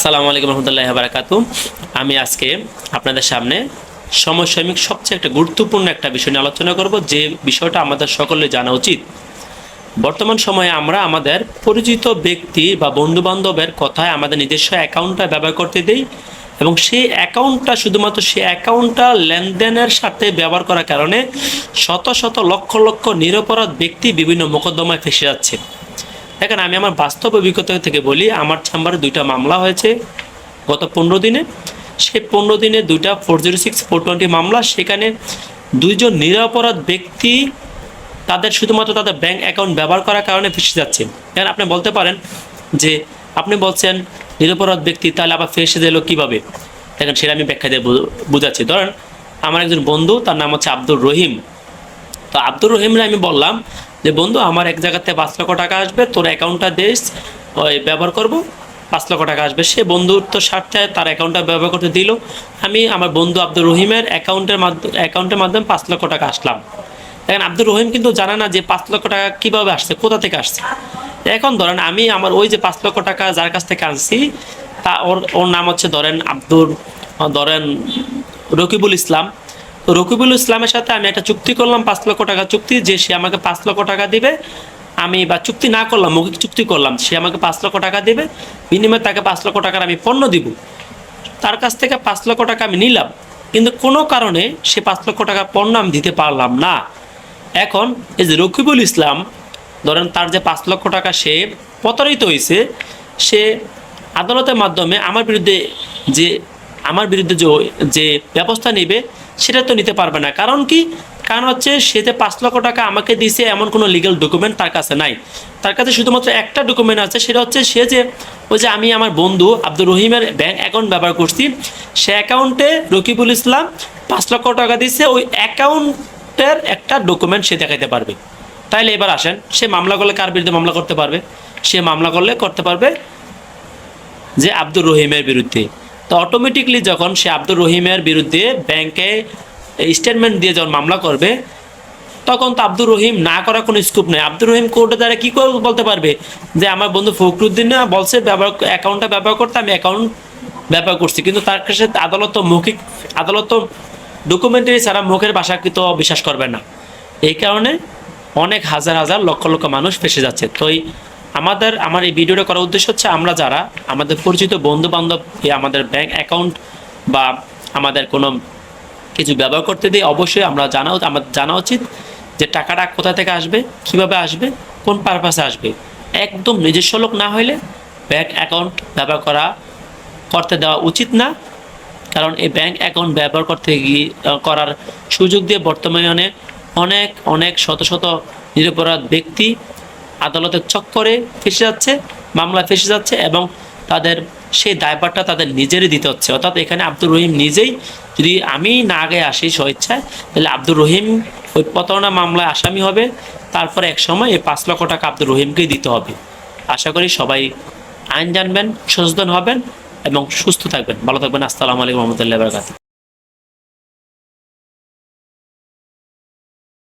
আসসালামু আলাইকুম রহমতুল্লাহ বারাকাতু। আমি আজকে আপনাদের সামনে সমসাময়িক সবচেয়ে একটা গুরুত্বপূর্ণ একটা বিষয় নিয়ে আলোচনা করব, যে বিষয়টা আমাদের সকলে জানা উচিত। বর্তমান সময়ে আমরা আমাদের পরিচিত ব্যক্তি বা বন্ধু বান্ধবের কথায় আমাদের নিজস্ব অ্যাকাউন্টটা ব্যবহার করতে দিই এবং সেই অ্যাকাউন্টটা শুধুমাত্র সেই অ্যাকাউন্টটা লেনদেনের সাথে ব্যবহার করার কারণে শত শত লক্ষ লক্ষ নিরপরাধ ব্যক্তি বিভিন্ন মোকদ্দমায় ফেসে যাচ্ছে। দেখেন, আমি আমার বাস্তব অভিজ্ঞতা থেকে বলি, আমার চেম্বারে দুইটা মামলা হয়েছে গত পনেরো দিনে। সেই পনেরো দিনে দুইটা four zero six four twenty মামলা, সেখানে দুইজন নিরপরাধ ব্যক্তি তাদের শুধুমাত্র তাদের ব্যাংক অ্যাকাউন্ট ব্যবহার করার কারণে ফেসে যাচ্ছে। এখন আপনি বলতে পারেন যে আপনি বলছেন নিরপরাধ ব্যক্তি, তাহলে আবার ফেসে দিল কীভাবে? দেখেন, সেটা আমি ব্যাখ্যা দিয়ে বুঝাচ্ছি। ধরেন, আমার একজন বন্ধু, তার নাম হচ্ছে আব্দুর রহিম। তো আব্দুর রহিমরে আমি বললাম যে, বন্ধু, আমার এক জায়গাতে পাঁচ লক্ষ টাকা আসবে, তোর অ্যাকাউন্টটা দিস ওই ব্যবহার করব। পাঁচ লক্ষ টাকা আসবে। সে বন্ধুর তো স্বার্থে তার অ্যাকাউন্টটা ব্যবহার করতে দিল। আমি আমার বন্ধু আব্দুর রহিমের অ্যাকাউন্টের মাধ্যমে অ্যাকাউন্টের মাধ্যমে পাঁচ লক্ষ টাকা আসলাম। দেখেন, আব্দুর রহিম কিন্তু জানে না যে পাঁচ লক্ষ টাকা কীভাবে আসছে, কোথা থেকে আসছে। এখন ধরেন, আমি আমার ওই যে পাঁচ লক্ষ টাকা যার কাছ থেকে আনছি, তা ওর ওর নাম হচ্ছে ধরেন আব্দুর, ধরেন রকিবুল ইসলাম। রকিবুল ইসলামের সাথে আমি একটা চুক্তি করলাম, পাঁচ লক্ষ টাকা চুক্তি, যে সে আমাকে পাঁচ লক্ষ টাকা দিবে। আমি বা চুক্তি না করলাম, মৌখিক চুক্তি করলাম, সে আমাকে পাঁচ লক্ষ টাকা দেবে। বিনিময়ে তাকে পাঁচ লক্ষ টাকার আমি পণ্য দিব। তার কাছ থেকে পাঁচ লক্ষ টাকা আমি নিলাম, কিন্তু কোনো কারণে সে পাঁচ লক্ষ টাকার পণ্য আমি দিতে পারলাম না। এখন এই যে রকিবুল ইসলাম, ধরেন তার যে পাঁচ লক্ষ টাকা সে প্রতারিত হয়েছে, সে আদালতের মাধ্যমে আমার বিরুদ্ধে যে আমার বিরুদ্ধে যে যে ব্যবস্থা নেবে সেটা তো নিতে পারবে না। কারণ কি? কারণ হচ্ছে সে যে পাঁচ লক্ষ টাকা আমাকে দিছে এমন কোনো লিগ্যাল ডকুমেন্ট তার কাছে নাই। তার কাছে শুধুমাত্র একটা ডকুমেন্ট আছে, সেটা হচ্ছে সে যে, ওই যে আমি আমার বন্ধু আব্দুর রহিমের ব্যাংক অ্যাকাউন্ট ব্যবহার করছি, সে অ্যাকাউন্টে রকিবুল ইসলাম পাঁচ লক্ষ টাকা দিচ্ছে ওই অ্যাকাউন্টের একটা ডকুমেন্ট সে দেখাইতে পারবে। তাইলে এবার আসেন, সে মামলা করলে কার বিরুদ্ধে মামলা করতে পারবে? সে মামলা করলে করতে পারবে যে আব্দুর রহিমের বিরুদ্ধে। তো অটোমেটিকলি যখন সে আব্দুর রহিমের বিরুদ্ধে ব্যাংকে স্টেটমেন্ট দিয়ে যখন মামলা করবে, তখন তো আব্দুর রহিম না করার কোনো স্কোপ নেই। আব্দুর রহিম কোর্টে দ্বারা কী করে বলতে পারবে? যে আমার বন্ধু ফখরুদ্দিন না বলছে, ব্যবহার অ্যাকাউন্টটা ব্যবহার করতে আমি অ্যাকাউন্ট ব্যবহার করছি। কিন্তু তার কাছে আদালত মৌখিক, আদালত ডকুমেন্টারি ছাড়া মুখের ভাষাকে তো বিশ্বাস করবে না। এই কারণে অনেক হাজার হাজার লক্ষ লক্ষ মানুষ ফেসে যাচ্ছে। তো এই আমাদের, আমার এই ভিডিওটা করার উদ্দেশ্য হচ্ছে আমরা যারা আমাদের পরিচিত বন্ধু বান্ধব আমাদের ব্যাংক অ্যাকাউন্ট বা আমাদের কোনো কিছু ব্যবহার করতে দিই অবশ্যই আমরা জানা আমাদের জানা উচিত যে টাকাটা কোথা থেকে আসবে, কীভাবে আসবে, কোন পারপাসে আসবে। একদম নিজস্ব লোক না হলে ব্যাংক অ্যাকাউন্ট ব্যবহার করা, করতে দেওয়া উচিত না। কারণ এই ব্যাংক অ্যাকাউন্ট ব্যবহার করতে গিয়ে করার সুযোগ দিয়ে বর্তমানে অনেক অনেক শত শত নিরপরাধ ব্যক্তি আদালতের চক্করে ফেসে যাচ্ছে মামলা ফেসে যাচ্ছে এবং তাদের সেই দায়ভারটা তাদের নিজেরই দিতে হচ্ছে। অর্থাৎ এখানে আব্দুর রহিম নিজেই যদি আমি না আগে আসি স্বেচ্ছায়, তাহলে আব্দুর রহিম ওই প্রতারণা মামলায় আসামি হবে। তারপরে এক সময় এই পাঁচ লক্ষ টাকা আব্দুর রহিমকেই দিতে হবে। আশা করি সবাই আইন জানবেন, সচেতন হবেন এবং সুস্থ থাকবেন। ভালো থাকবেন। আসসালামু আলাইকুম রহমতুল্লাহ বারকাত